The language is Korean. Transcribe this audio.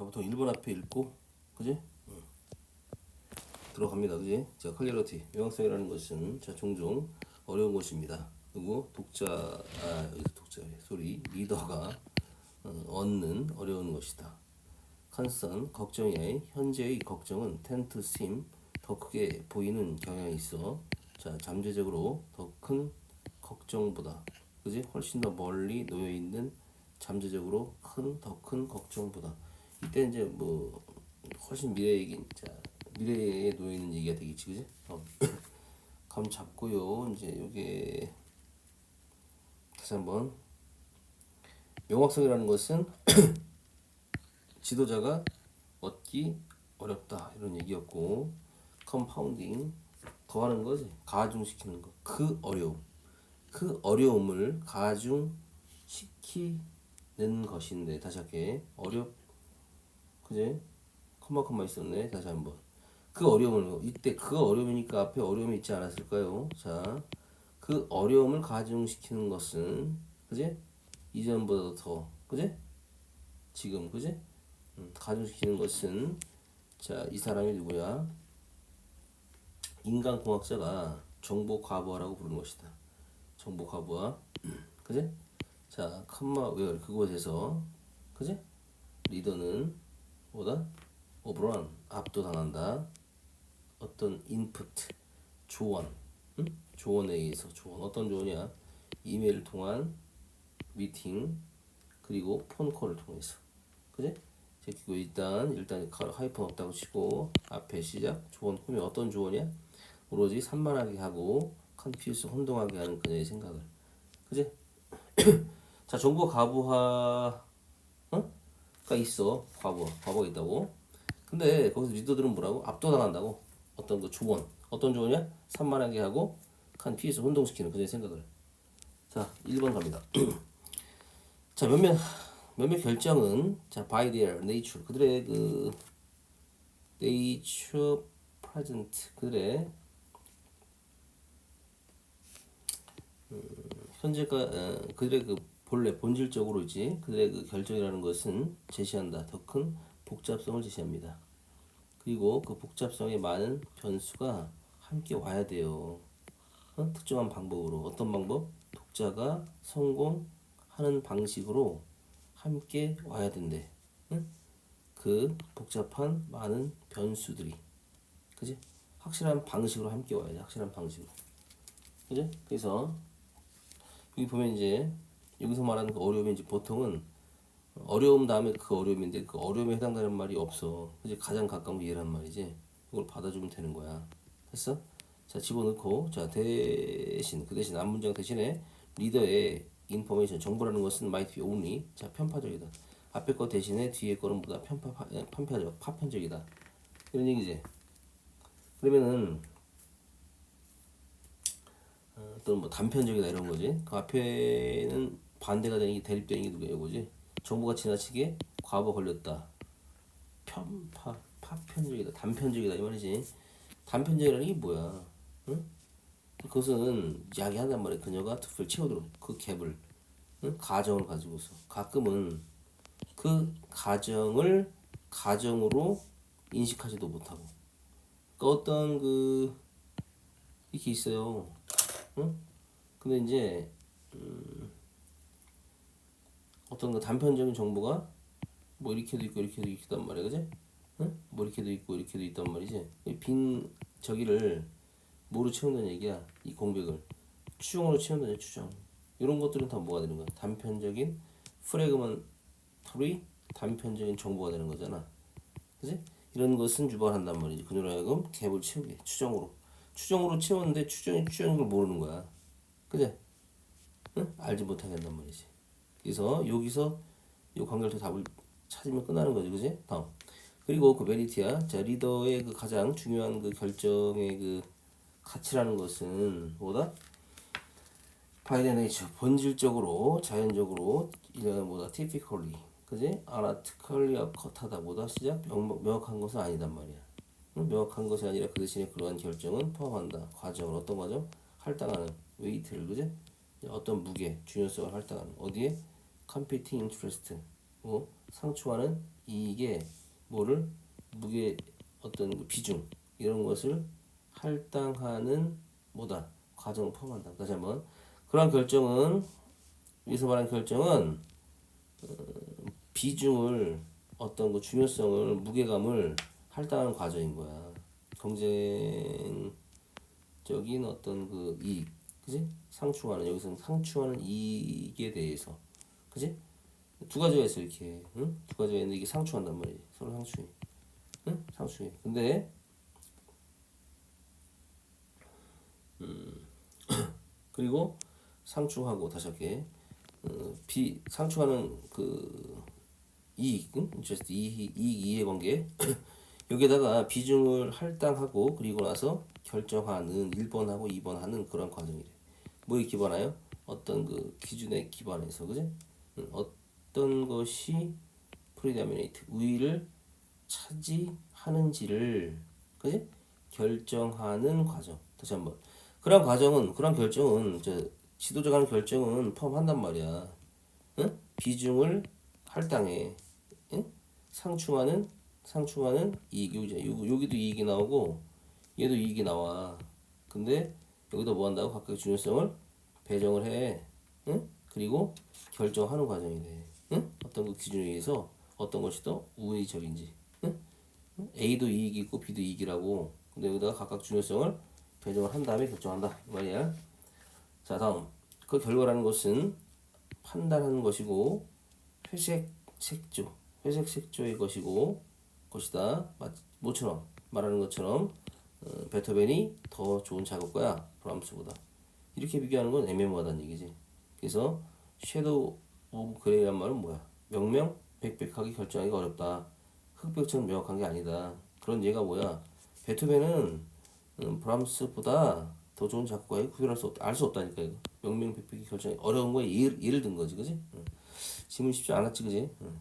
자, 보통 1번 앞에 읽고, 그지? 응. 들어갑니다, 그지? 자, 클리어티, 명확성이라는 것은 자 종종 어려운 것입니다. 그리고 독자, 아, 독자 소리, 리더가 어, 얻는 어려운 것이다. 컨선, 걱정이 현재의 걱정은 tend to seem 더 크게 보이는 경향이 있어. 자, 잠재적으로 더 큰 걱정보다, 그지? 훨씬 더 멀리 놓여 있는 잠재적으로 큰 더 큰 걱정보다. 이때 이제 뭐 훨씬 미래 얘기, 자 미래에 놓여 있는 얘기가 되겠지, 그지? 어. 감 잡고요. 이제 요게 다시 한번 명확성이라는 것은 지도자가 얻기 어렵다 이런 얘기였고 컴파운딩 더하는 거지 가중시키는 거 그 어려움 그 어려움을 가중시키는 것인데 다시 할게 어렵 그제 컴마 컴마 있었네 다시 한번 그 어려움을 이때 그 어려움이니까 앞에 어려움이 있지 않았을까요 자 그 어려움을 가중시키는 것은 그제 이전보다 더 그제 지금 그제 음, 가중시키는 것은 자 이 사람이 누구야? 인간공학자가 정보 과부하라고 부르는 것이다. 정보 과부하, 그제? 자 컴마 웨어 그곳에서 그제? 리더는 뭐다? 오브런 압도당한다. 어떤 인풋 조언, 응? 조언에 의해서 조언 어떤 조언이야? 이메일 통한 미팅 그리고 폰콜을 통해서 그제? 제끼고 일단 일단 가- 하이폰 없다고 치고 앞에 시작 조언 꿈이 어떤 조언이야? 오로지 산만하게 하고 컨퓨스 혼동하게 하는 그녀의 생각을 그제? 자 정보 가부하 어? 가 있어. 과부하 과부가 있다고. 근데 거기서 리더들은 뭐라고? 압도당한다고. 어떤 그 조언 어떤 조언이야? 산만하게 하고 컨퓨스 혼동시키는 그녀의 생각을. 자 1번 갑니다. 자 몇몇 몇몇 결정은 자 by their nature. 그들의 그 nature present. 그들의 음, 현재가 어, 그들의 그 본래 본질적으로지 그들의 그 결정이라는 것은 제시한다 더 큰 복잡성을 제시합니다. 그리고 그 복잡성에 많은 변수가 함께 와야 돼요. 어? 특정한 방법으로 어떤 방법? 독자가 성공하는 방식으로 함께 와야 된대. 응? 그 복잡한 많은 변수들이, 그지? 확실한 방식으로 함께 와야 돼. 확실한 방식으로, 그지? 그래서 여기 보면 이제 여기서 말하는 그 어려움이 이제 보통은 어려움 다음에 그 어려움인데 그 어려움에 해당되는 말이 없어. 그지? 가장 가까운 게 얘란 말이지. 이걸 받아주면 되는 거야. 됐어? 자 집어넣고 자 대신 그 대신 앞문장 대신에 리더의 인포메이션 정보라는 것은 might be only 자 편파적이다. 앞에 거 대신에 뒤에 거는 보다 편파 파- 예, 편파적 파편적이다. 이런 얘기지. 그러면은 어, 또는 뭐 단편적이다 이런 거지. 그 앞에는 반대가 되는 게 대립되는 게 누구야 이거지. 정보가 지나치게 과거 걸렸다. 편파 파편적이다 단편적이다 이 말이지. 단편적이라는 게 뭐야? 응? 그것은 이야기한단 말이야. 그녀가 투표를 채우도록 그 갭을 응? 가정을 가지고서 가끔은 그 가정을 가정으로 인식하지도 못하고 그 어떤 그 이렇게 있어요. 응? 근데 이제 음, 어떤 그 단편적인 정보가 뭐 이렇게도 있고 이렇게도 있단 말이야, 그지? 응? 뭐 이렇게도 있고 이렇게도 있단 말이지. 이빈 저기를 뭐로 채운다는 얘기야? 이 공백을 추정으로 채운다는 추정. 이런 것들은 다 뭐가 되는 거야? 단편적인 프레그먼터리 단편적인 정보가 되는 거잖아. 그지? 이런 것은 유발한단 말이지. 그녀로 하여금 갭을 채우게 추정으로. 추정으로 채웠는데 추정이 추정인 걸 모르는 거야. 그지? 응? 알지 못하게 한단 말이지. 그래서 여기서 이 관계를 답을 찾으면 끝나는 거지, 그지? 다음. 그리고 그 메리트야. 자, 리더의 그 가장 중요한 그 결정의 그 가치라는 것은 뭐다? 바이든 네이처 본질적으로 자연적으로 이런 뭐다 typically 그지? analytically 컷하다 보다 시작 명, 명확한 것은 아니단 말이야. 응? 명확한 것이 아니라 그 대신에 그러한 결정은 포함한다. 과정을 어떤 과정? 할당하는 웨이트를 그지? 어떤 무게, 중요성을 할당하는 어디에? Competing interest 뭐 상충하는 이익에 뭐를 무게 어떤 그 비중 이런 것을 할당하는 뭐다 과정을 포함한다. 다시 한번 그러한 결정은 위에서 말한 결정은 어, 비중을 어떤 그 중요성을 무게감을 할당하는 과정인 거야. 경쟁적인 어떤 그 이익, 그지? 상충하는 여기서 상충하는 이익에 대해서, 그지? 두 가지가 있어 이렇게, 응? 두 가지가 있는데 이게 상충한단 말이지. 서로 상충해, 응? 상충해. 근데 음, 그리고 상충하고 다시 할게. 어, 비 상충하는 그 이익, 응? 이익, 이익 이해 관계 여기에다가 비중을 할당하고 그리고 나서 결정하는 1번하고 2번 하는 그런 과정이래. 뭐에 기반하여? 어떤 그 기준에 기반해서 그지? 응, 어떤 것이 프리다미네이트 우위를 차지하는지를 그지? 결정하는 과정. 다시 한번. 그런 과정은 그런 결정은 저 지도자가 하는 결정은 포함한단 말이야. 응? 비중을 할당해. 응? 상충하는 상충하는 이익 여기 요- 여기도 이익이 나오고 얘도 이익이 나와. 근데 여기다 뭐 한다고 각각 중요성을 배정을 해. 응? 그리고 결정하는 과정이 돼. 응? 어떤 그 기준에 의해서 어떤 것이 더 우회적인지. 응? A도 이익이 있고 B도 이익이라고. 근데 여기다가 각각 중요성을 배정을 한 다음에 결정한다. 이 말이야. 자, 다음. 그 결과라는 것은 판단하는 것이고 회색 색조, 회색 색조의 것이고 것이다. 마- 모처럼 말하는 것처럼 어, 베토벤이 더 좋은 작곡가야 브람스보다. 이렇게 비교하는 건 애매모호하다는 얘기지. 그래서 섀도우 오브 그레이란 말은 뭐야? 명명 백백하게 결정하기가 어렵다. 흑백처럼 명확한 게 아니다. 그런 얘가 뭐야? 베토벤은 음, 브람스보다 더 좋은 작곡가에 구별할 수 없다. 알 수 없다니까 이거. 명명백백히 결정이 어려운 거에 예를, 예를 든 거지, 그지? 응. 지금 쉽지 않았지, 그지? 응.